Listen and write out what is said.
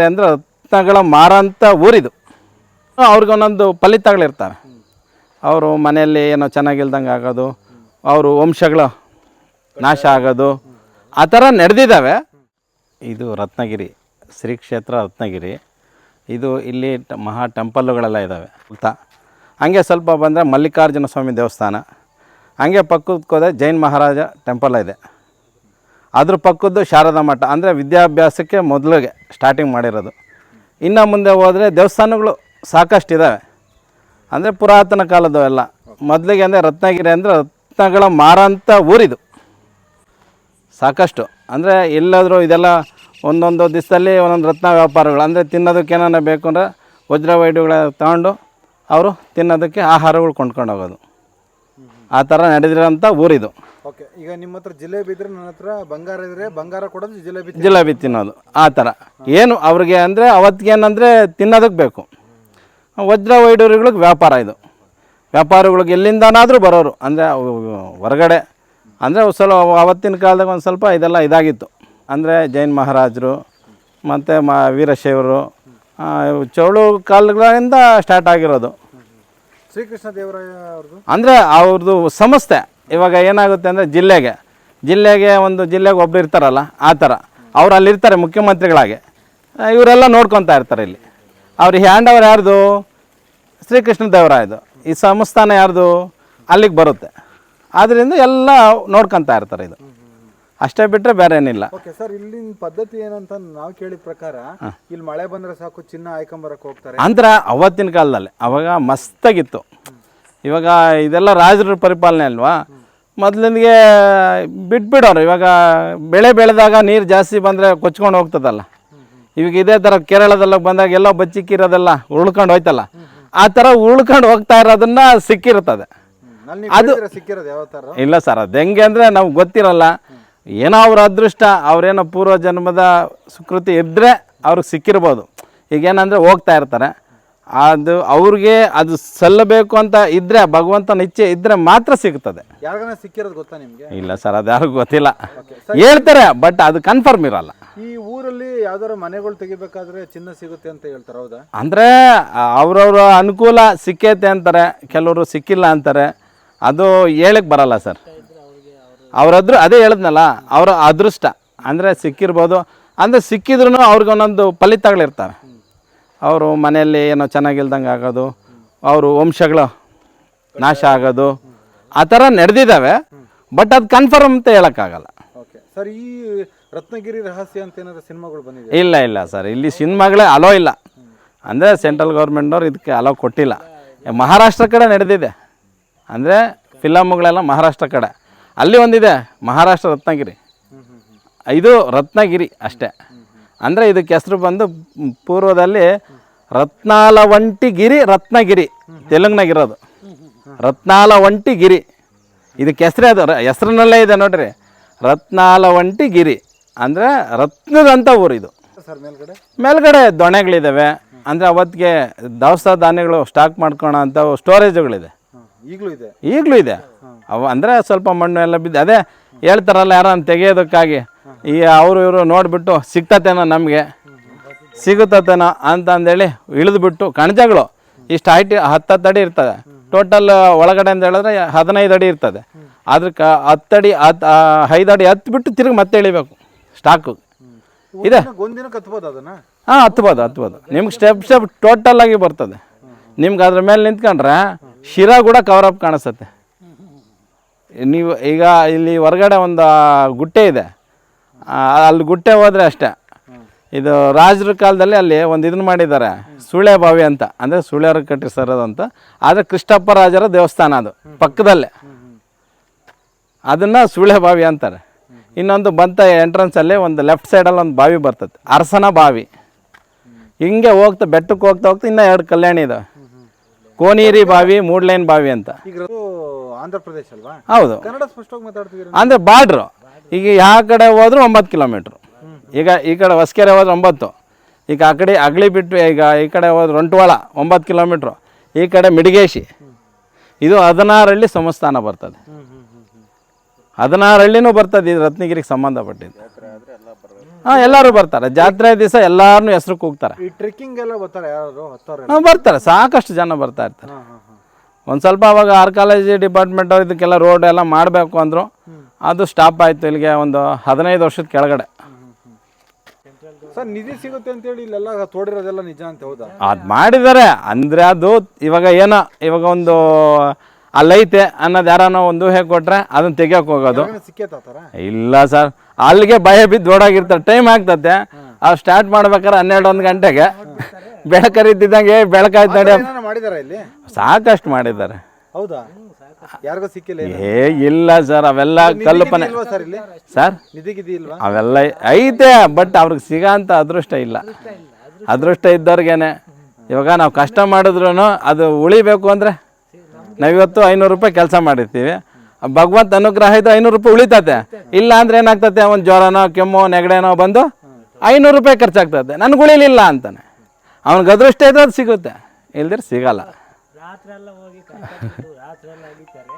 ಅಂದ್ರೆ ರತ್ನಗಳ ಮಾರಂಥ ಊರಿದು. ಅವ್ರಿಗೊಂದೊಂದು ಫಲಿತಗಳಿರ್ತವೆ ಅವರು ಮನೆಯಲ್ಲಿ ಏನೋ ಚೆನ್ನಾಗಿಲ್ದಂಗೆ ಆಗೋದು, ಅವರು ವಂಶಗಳು ನಾಶ ಆಗೋದು, ಆ ಥರ ನಡೆದಿದ್ದಾವೆ. ಇದು ರತ್ನಗಿರಿ, ಶ್ರೀ ಕ್ಷೇತ್ರ ರತ್ನಗಿರಿ. ಇದು ಇಲ್ಲಿ ಮಹಾ ಟೆಂಪಲ್ಲುಗಳೆಲ್ಲ ಇದ್ದಾವೆ. ಅಂತ. ಹಂಗೆ ಸ್ವಲ್ಪ ಬಂದರೆ ಮಲ್ಲಿಕಾರ್ಜುನ ಸ್ವಾಮಿ ದೇವಸ್ಥಾನ. ಹಂಗೆ ಪಕ್ಕದ ಹೋದರೆ ಜೈನ್ ಮಹಾರಾಜ ಟೆಂಪಲ್ ಇದೆ. ಅದ್ರ ಪಕ್ಕದ್ದು ಶಾರದಾ ಮಠ, ಅಂದರೆ ವಿದ್ಯಾಭ್ಯಾಸಕ್ಕೆ ಮೊದಲಿಗೆ ಸ್ಟಾರ್ಟಿಂಗ್ ಮಾಡಿರೋದು. ಇನ್ನು ಮುಂದೆ ಹೋದರೆ ದೇವಸ್ಥಾನಗಳು ಸಾಕಷ್ಟು ಇದ್ದಾವೆ ಅಂದರೆ ಪುರಾತನ ಕಾಲದ್ದು ಎಲ್ಲ. ಮೊದಲಿಗೆ ಅಂದರೆ ರತ್ನಗಿರಿ ಅಂದರೆ ರತ್ನಗಳ ಮಾರಂಥ ಊರಿದು. ಸಾಕಷ್ಟು. ಅಂದರೆ ಎಲ್ಲಾದರೂ ಇದೆಲ್ಲ ಒಂದೊಂದು ದಿವಸದಲ್ಲಿ ಒಂದೊಂದು ರತ್ನ ವ್ಯಾಪಾರಗಳು. ಅಂದರೆ ತಿನ್ನೋದಕ್ಕೆ ಏನಾರ ಬೇಕು ಅಂದರೆ ವಜ್ರ ವೈಡ್ಯಗಳ ತಗೊಂಡು ಅವರು ತಿನ್ನೋದಕ್ಕೆ ಆಹಾರಗಳು ಕೊಂಡ್ಕೊಂಡು ಹೋಗೋದು. ಆ ಥರ ನಡೆದಿರೋಂಥ ಊರಿದು. ಓಕೆ ಈಗ ನಿಮ್ಮ ಹತ್ರ ಜಿಲೇಬಿ ಇದ್ರೆ ನನ್ನ ಹತ್ರ ಬಂಗಾರ ಇದ್ರೆ ಬಂಗಾರ ಕೊಡೋದು ಜಿಲೇಬಿ. ಜಿಲೇಬಿ ತಿನ್ನೋದು ಆ ಥರ. ಏನು ಅವ್ರಿಗೆ ಅಂದರೆ ಅವತ್ತಿಗೇನಂದರೆ ತಿನ್ನೋದಕ್ಕೆ ಬೇಕು. ವಜ್ರ ವೈಡೂರಿಗಳಿಗೆ ವ್ಯಾಪಾರ ಇದು. ವ್ಯಾಪಾರಿಗಳಿಗೆ ಎಲ್ಲಿಂದನಾದರೂ ಬರೋರು ಅಂದರೆ ಹೊರಗಡೆ ಅಂದರೆ ಸ್ವಲ್ಪ ಅವತ್ತಿನ ಕಾಲದಾಗ ಒಂದು ಸ್ವಲ್ಪ ಇದೆಲ್ಲ ಇದಾಗಿತ್ತು. ಅಂದರೆ ಜೈನ್ ಮಹಾರಾಜರು ಮತ್ತು ಮ ವೀರಶೈವರು ಚೌಳು ಕಾಲಗಳಿಂದ ಸ್ಟಾರ್ಟ್ ಆಗಿರೋದು. ಶ್ರೀಕೃಷ್ಣ ದೇವರಾಯ ಅವ್ರದ್ದು? ಅಂದರೆ ಅವ್ರದ್ದು ಸಂಸ್ಥೆ ಇವಾಗ ಏನಾಗುತ್ತೆ ಅಂದರೆ ಜಿಲ್ಲೆಗೆ ಜಿಲ್ಲೆಗೆ ಒಂದು ಜಿಲ್ಲೆಗೆ ಒಬ್ರು ಇರ್ತಾರಲ್ಲ ಆ ಥರ. ಅವ್ರು ಅಲ್ಲಿರ್ತಾರೆ ಮುಖ್ಯಮಂತ್ರಿಗಳಾಗಿ. ಇವರೆಲ್ಲ ನೋಡ್ಕೊತಾ ಇರ್ತಾರೆ ಇಲ್ಲಿ. ಅವ್ರ ಹ್ಯಾಂಡ್ ಓವರ್ ಯಾರ್ದು? ಶ್ರೀಕೃಷ್ಣ ದೇವರಾಯದು. ಈ ಸಂಸ್ಥಾನ ಯಾರ್ದು? ಅಲ್ಲಿಗೆ ಬರುತ್ತೆ. ಆದ್ದರಿಂದ ಎಲ್ಲ ನೋಡ್ಕೊತಾ ಇರ್ತಾರೆ ಇದು. ಅಷ್ಟೇ ಬಿಟ್ಟರೆ ಬೇರೆ ಏನಿಲ್ಲ. ಓಕೆ ಸರ್ ಇಲ್ಲಿನ ಪದ್ಧತಿ ಏನಂತ ನಾವು ಕೇಳಿದ ಪ್ರಕಾರ ಇಲ್ಲಿ ಮಳೆ ಬಂದರೆ ಸಾಕು ಚಿನ್ನ ಆಯ್ಕೊಂಬರಕ್ಕೆ ಹೋಗ್ತಾರೆ. ಅಂದ್ರೆ ಅವತ್ತಿನ ಕಾಲದಲ್ಲಿ ಅವಾಗ ಮಸ್ತಾಗಿತ್ತು. ಇವಾಗ ಇದೆಲ್ಲ ರಾಜರ ಪರಿಪಾಲನೆ ಅಲ್ವಾ? ಮೊದಲಿಗೆ ಬಿಟ್ಬಿಡೋರು. ಇವಾಗ ಬೆಳೆ ಬೆಳೆದಾಗ ನೀರು ಜಾಸ್ತಿ ಬಂದರೆ ಕೊಚ್ಕೊಂಡು ಹೋಗ್ತದಲ್ಲ. ಇವಾಗ ಇದೇ ಥರ ಕೇರಳದಲ್ಲ ಬಂದಾಗ ಎಲ್ಲ ಬಚ್ಚಿಕ್ಕಿರೋದೆಲ್ಲ ಉಳ್ಕೊಂಡು ಹೋಯ್ತಲ್ಲ. ಆ ಥರ ಉಳ್ಕೊಂಡು ಹೋಗ್ತಾ ಇರೋದನ್ನ ಸಿಕ್ಕಿರ್ತದೆ ಅದು ಇಲ್ಲ ಸರ್ ಅದು ಹೆಂಗೆ ಅಂದರೆ ನಮ್ಗೆ ಗೊತ್ತಿರಲ್ಲ. ಏನೋ ಅವ್ರ ಅದೃಷ್ಟ ಅವ್ರೇನೋ ಪೂರ್ವ ಜನ್ಮದ ಸುಕೃತಿ ಇದ್ದರೆ ಅವ್ರಿಗೆ ಸಿಕ್ಕಿರ್ಬೋದು. ಈಗೇನಂದರೆ ಹೋಗ್ತಾ ಇರ್ತಾರೆ. ಅದು ಅವ್ರಿಗೆ ಅದು ಸಲ್ಲಬೇಕು ಅಂತ ಇದ್ದರೆ ಭಗವಂತನ ಇಚ್ಛೆ ಇದ್ದರೆ ಮಾತ್ರ ಸಿಗ್ತದೆ. ಯಾರಿಗಾನ ಸಿಕ್ಕಿರೋದು ಗೊತ್ತಾ ನಿಮಗೆ? ಇಲ್ಲ ಸರ್ ಅದು ಯಾರಿಗೂ ಗೊತ್ತಿಲ್ಲ. ಹೇಳ್ತಾರೆ ಬಟ್ ಅದು ಕನ್ಫರ್ಮ್ ಇರಲ್ಲ. ಈ ಊರಲ್ಲಿ ಯಾವ್ದಾದ್ರು ಮನೆಗಳು ತೆಗಿಬೇಕಾದ್ರೆ ಚಿನ್ನ ಸಿಗುತ್ತೆ ಅಂತ ಹೇಳ್ತಾರೆ ಹೌದಾ? ಅಂದರೆ ಅವ್ರವ್ರ ಅನುಕೂಲ ಸಿಕ್ಕೈತೆ ಅಂತಾರೆ ಕೆಲವರು ಸಿಕ್ಕಿಲ್ಲ ಅಂತಾರೆ ಅದು ಹೇಳಕ್ಕೆ ಬರಲ್ಲ ಸರ್. ಅವ್ರದ್ರು ಅದೇ ಹೇಳಿದ್ನಲ್ಲ ಅವರ ಅದೃಷ್ಟ. ಅಂದರೆ ಸಿಕ್ಕಿರ್ಬೋದು ಅಂದರೆ ಸಿಕ್ಕಿದ್ರೂ ಅವ್ರಿಗೊಂದೊಂದು ಫಲಿತಗಳಿರ್ತವೆ ಅವರು ಮನೆಯಲ್ಲಿ ಏನೋ ಚೆನ್ನಾಗಿಲ್ದಂಗೆ ಆಗೋದು ಅವರು ವಂಶಗಳು ನಾಶ ಆಗೋದು ಆ ಥರ ನಡೆದಿದ್ದಾವೆ. ಬಟ್ ಅದು ಕನ್ಫರ್ಮ್ ಅಂತ ಹೇಳೋಕ್ಕಾಗಲ್ಲ. ಓಕೆ ಸರ್ ಈ ರತ್ನಗಿರಿ ರಹಸ್ಯ ಅಂತ ಏನಾದ್ರು ಸಿನಿಮಾಗಳು ಬಂದಿದೆ? ಇಲ್ಲ ಇಲ್ಲ ಸರ್ ಇಲ್ಲಿ ಸಿನಿಮಾಗಳೇ ಅಲೋ ಇಲ್ಲ. ಅಂದರೆ ಸೆಂಟ್ರಲ್ ಗೌರ್ಮೆಂಟ್ನವ್ರು ಇದಕ್ಕೆ ಅಲೋ ಕೊಟ್ಟಿಲ್ಲ. ಮಹಾರಾಷ್ಟ್ರ ಕಡೆ ನಡೆದಿದೆ. ಅಂದರೆ ಫಿಲಮ್ಗಳೆಲ್ಲ ಮಹಾರಾಷ್ಟ್ರ ಕಡೆ. ಅಲ್ಲಿ ಒಂದಿದೆ ಮಹಾರಾಷ್ಟ್ರ ರತ್ನಗಿರಿ. ಇದು ರತ್ನಗಿರಿ ಅಷ್ಟೇ. ಅಂದರೆ ಇದಕ್ಕೆ ಹೆಸರು ಬಂದು ಪೂರ್ವದಲ್ಲಿ ರತ್ನಾಲವಂಟಿಗಿರಿ ರತ್ನಗಿರಿ ತೆಲುಗ್ನಾಗಿರೋದು. ರತ್ನಾಲವಂಟಿಗಿರಿ. ಇದಕ್ಕೆ ಹೆಸರೇ ಅದು ಹೆಸ್ರಿನಲ್ಲೇ ಇದೆ ನೋಡ್ರಿ. ರತ್ನಾಲವಂಟಿಗಿರಿ ಅಂದರೆ ರತ್ನದಂಥ ಊರು ಇದು. ಮೇಲ್ಗಡೆ? ಮೇಲ್ಗಡೆ ದೊಣೆಗಳಿದ್ದಾವೆ ಅಂದರೆ ಅವತ್ತಿಗೆ ದವಸ ಧಾನ್ಯಗಳು ಸ್ಟಾಕ್ ಮಾಡ್ಕೊಳೋ ಅಂಥ ಸ್ಟೋರೇಜ್ಗಳಿದೆ ಈಗಲೂ ಇದೆ? ಈಗಲೂ ಇದೆ. ಅವು ಅಂದರೆ ಸ್ವಲ್ಪ ಮಣ್ಣು ಎಲ್ಲ ಬಿದ್ದು ಅದೇ ಹೇಳ್ತಾರಲ್ಲ ಯಾರನ್ನು ತೆಗೆಯೋದಕ್ಕಾಗಿ. ಈ ಅವರು ಇವರು ನೋಡಿಬಿಟ್ಟು ಸಿಗ್ತತೇನೋ ನಮಗೆ. ಸಿಗುತ್ತತೇನೋ ಅಂತ ಅಂದೇಳಿ ಇಳಿದ್ಬಿಟ್ಟು ಕಣಜಗಳು ಇಷ್ಟು ಹೈಟ್ ಹತ್ತತ್ತು ಅಡಿ ಇರ್ತದೆ. ಟೋಟಲ್ ಒಳಗಡೆ ಅಂತ ಹೇಳಿದ್ರೆ ಹದಿನೈದು ಅಡಿ ಇರ್ತದೆ. ಅದಕ್ಕೆ ಹತ್ತಡಿ ಹತ್ತು ಐದು ಅಡಿ ಹತ್ತು ಬಿಟ್ಟು ತಿರುಗಿ ಮತ್ತೆ ಇಳಿಬೇಕು. ಸ್ಟಾಕು ಇದೆ. ಹಾಂ ಹತ್ಬೋದು ಹತ್ಬೋದು. ನಿಮ್ಗೆ ಸ್ಟೆಪ್ ಸ್ಟೆಪ್ ಟೋಟಲ್ ಆಗಿ ಬರ್ತದೆ. ನಿಮ್ಗೆ ಅದ್ರ ಮೇಲೆ ನಿಂತ್ಕೊಂಡ್ರೆ ಶಿರಾ ಕೂಡ ಕವರ್ ಅಪ್ ಕಾಣಿಸುತ್ತೆ. ನೀವು ಈಗ ಇಲ್ಲಿ ಹೊರಗಡೆ ಒಂದು ಗುಟ್ಟೆ ಇದೆ. ಅಲ್ಲಿ ಗುಟ್ಟೆ ಹೋದ್ರೆ ಅಷ್ಟೇ. ಇದು ರಾಜರ ಕಾಲದಲ್ಲಿ ಅಲ್ಲಿ ಒಂದು ಇದನ್ನ ಮಾಡಿದ್ದಾರೆ ಸುಳೆ ಬಾವಿ ಅಂತ. ಅಂದರೆ ಸುಳ್ಯರು ಕಟ್ಟಿಸಿರೋದು ಅಂತ. ಆದರೆ ಕೃಷ್ಣಪ್ಪ ರಾಜರ ದೇವಸ್ಥಾನ ಅದು ಪಕ್ಕದಲ್ಲೇ. ಅದನ್ನು ಸುಳೆ ಬಾವಿ ಅಂತಾರೆ. ಇನ್ನೊಂದು ಬಂತ ಎಂಟ್ರೆನ್ಸಲ್ಲಿ ಒಂದು ಲೆಫ್ಟ್ ಸೈಡಲ್ಲಿ ಒಂದು ಬಾವಿ ಬರ್ತದೆ ಅರಸನ ಬಾವಿ. ಹಿಂಗೆ ಹೋಗ್ತಾ ಬೆಟ್ಟಕ್ಕೆ ಹೋಗ್ತಾ ಹೋಗ್ತಾ ಇನ್ನೂ ಎರಡು ಕಲ್ಯಾಣಿ ಇದಾವೆ. ಕೋನೇರಿ ಬಾವಿ ಮೂಡ್ಲೈನ್ ಬಾವಿ ಅಂತ. ಆಂಧ್ರ ಪ್ರದೇಶ ಅಲ್ವಾ? ಹೌದು. ಕನ್ನಡ ಸ್ಪಷ್ಟವಾಗಿ ಮಾತಾಡ್ತಿದ್ದೀರಿ ಅಂದರೆ ಬಾರ್ಡ್ರು. ಈಗ ಯಾವ ಕಡೆ ಹೋದ್ರೂ ಒಂಬತ್ತು ಕಿಲೋಮೀಟ್ರ್. ಈಗ ಈ ಕಡೆ ಹೊಸ್ಕೆರೆ ಹೋದ್ರೆ ಒಂಬತ್ತು. ಈಗ ಆ ಕಡೆ ಅಗಳಿ ಬಿಟ್ಟು ಈಗ ಈ ಕಡೆ ಹೋದ್ರೆ ರಂಟ್ವಾಳ ಒಂಬತ್ತು ಕಿಲೋಮೀಟ್ರು. ಈ ಕಡೆ ಮಿಡಿಗೇಶಿ. ಇದು ಹದಿನಾರಳ್ಳಿ ಸಂಸ್ಥಾನ ಬರ್ತದೆ. ಹದಿನಾರಳ್ಳಿನೂ ಬರ್ತದೆ ಇದು ರತ್ನಗಿರಿಗೆ ಸಂಬಂಧಪಟ್ಟಿದ್ದು. ಹಾಂ ಎಲ್ಲರೂ ಬರ್ತಾರೆ. ಜಾತ್ರೆ ದಿವಸ ಎಲ್ಲರೂ ಹೆಸರು ಕೂಗ್ತಾರೆ ಹಾಂ ಬರ್ತಾರೆ. ಸಾಕಷ್ಟು ಜನ ಬರ್ತಾ ಇರ್ತಾರೆ. ಒಂದು ಸ್ವಲ್ಪ ಅವಾಗ ಆರ್ಕಾಲಜಿ ಡಿಪಾರ್ಟ್ಮೆಂಟ್ ಅವ್ರು ಇದಕ್ಕೆಲ್ಲ ರೋಡ್ ಎಲ್ಲ ಮಾಡಬೇಕು ಅಂದರು. ಅದು ಸ್ಟಾಪ್ ಆಯಿತು ಇಲ್ಲಿಗೆ ಒಂದು ಹದಿನೈದು ವರ್ಷದ ಕೆಳಗಡೆ. ಸರ್ ನಿಧಿ ಸಿಗುತ್ತೆ ಅಂತೇಳಿ ಇಲ್ಲೆಲ್ಲ ತೋಡಿರೋದೆಲ್ಲ ನಿಜ ಅಂತ ಹೌದಾ? ಅದು ಮಾಡಿದ್ದಾರೆ. ಅಂದರೆ ಅದು ಇವಾಗ ಏನೋ ಇವಾಗ ಒಂದು ಅಲ್ಲೈತೆ ಅನ್ನೋದು ಯಾರಾನೋ ಒಂದು ಹೇಗೆ ಕೊಟ್ಟರೆ ಅದನ್ನ ತೆಗಿಯೋಕೆ ಹೋಗೋದು. ಇಲ್ಲ ಸರ್. ಅಲ್ಲಿಗೆ ಭಯ ಬಿದ್ದು ಓಡಾಗಿರ್ತಾರೆ. ಟೈಮ್ ಆಗ್ತದೆ ಅವ್ರು ಸ್ಟಾರ್ಟ್ ಮಾಡ್ಬೇಕಾದ್ರೆ ಹನ್ನೆರಡು ಒಂದು ಗಂಟೆಗೆ ಬೆಳಕರಿದ್ದಂಗೆ ಬೆಳಕಾಯ್ತು ಮಾಡಿದಾರ ಇಲ್ಲಿ? ಸಾಕಷ್ಟು ಮಾಡಿದ್ದಾರೆ. ಹೌದಾ? ಯಾರಿಗೂ ಸಿಕ್ಕಿಲ್ಲ ಏನು? ಏ ಇಲ್ಲ ಸರ್ ಅವೆಲ್ಲ ಕಲ್ಪನೆ ಇಲ್ವಾ ಸರ್ ಇಲ್ಲಿ? ಸರ್ ನಿಧಿ ಇಲ್ವಾ ಅವೆಲ್ಲ ಐತೆ ಬಟ್ ಅವ್ರಿಗೆ ಸಿಗೋಂಥ ಅದೃಷ್ಟ ಇಲ್ಲ. ಅದೃಷ್ಟ ಇದ್ದವ್ರಿಗೇನೆ. ಇವಾಗ ನಾವು ಕಷ್ಟ ಮಾಡಿದ್ರು ಅದು ಉಳಿಬೇಕು ಅಂದರೆ ನಾವಿವತ್ತು ಐನೂರು ರೂಪಾಯಿ ಕೆಲಸ ಮಾಡಿರ್ತೀವಿ. ಭಗವಂತ ಅನುಗ್ರಹ ಇದ್ದು ಐನೂರು ರೂಪಾಯಿ ಉಳಿತತೆ. ಇಲ್ಲ ಅಂದ್ರೆ ಏನಾಗ್ತತೆ? ಒಂದು ಜ್ವರನೋ ಕೆಮ್ಮು ನೆಗಡೆನೋ ಬಂದು ಐನೂರು ರೂಪಾಯಿ ಖರ್ಚಾಗ್ತದೆ ನನಗೆ ಉಳಿಲಿಲ್ಲ ಅಂತಾನೆ. ಅವ್ನಿಗೆ ಅದೃಷ್ಟ ಇದ್ರೆ ಅದು ಸಿಗುತ್ತೆ. ಇಲ್ದಿರ ಸಿಗಲ್ಲ. ರಾತ್ರಿ ಎಲ್ಲ ಹೋಗಿ ರಾತ್ರಿ ಎಲ್ಲ ಅಡಿತಾರೆ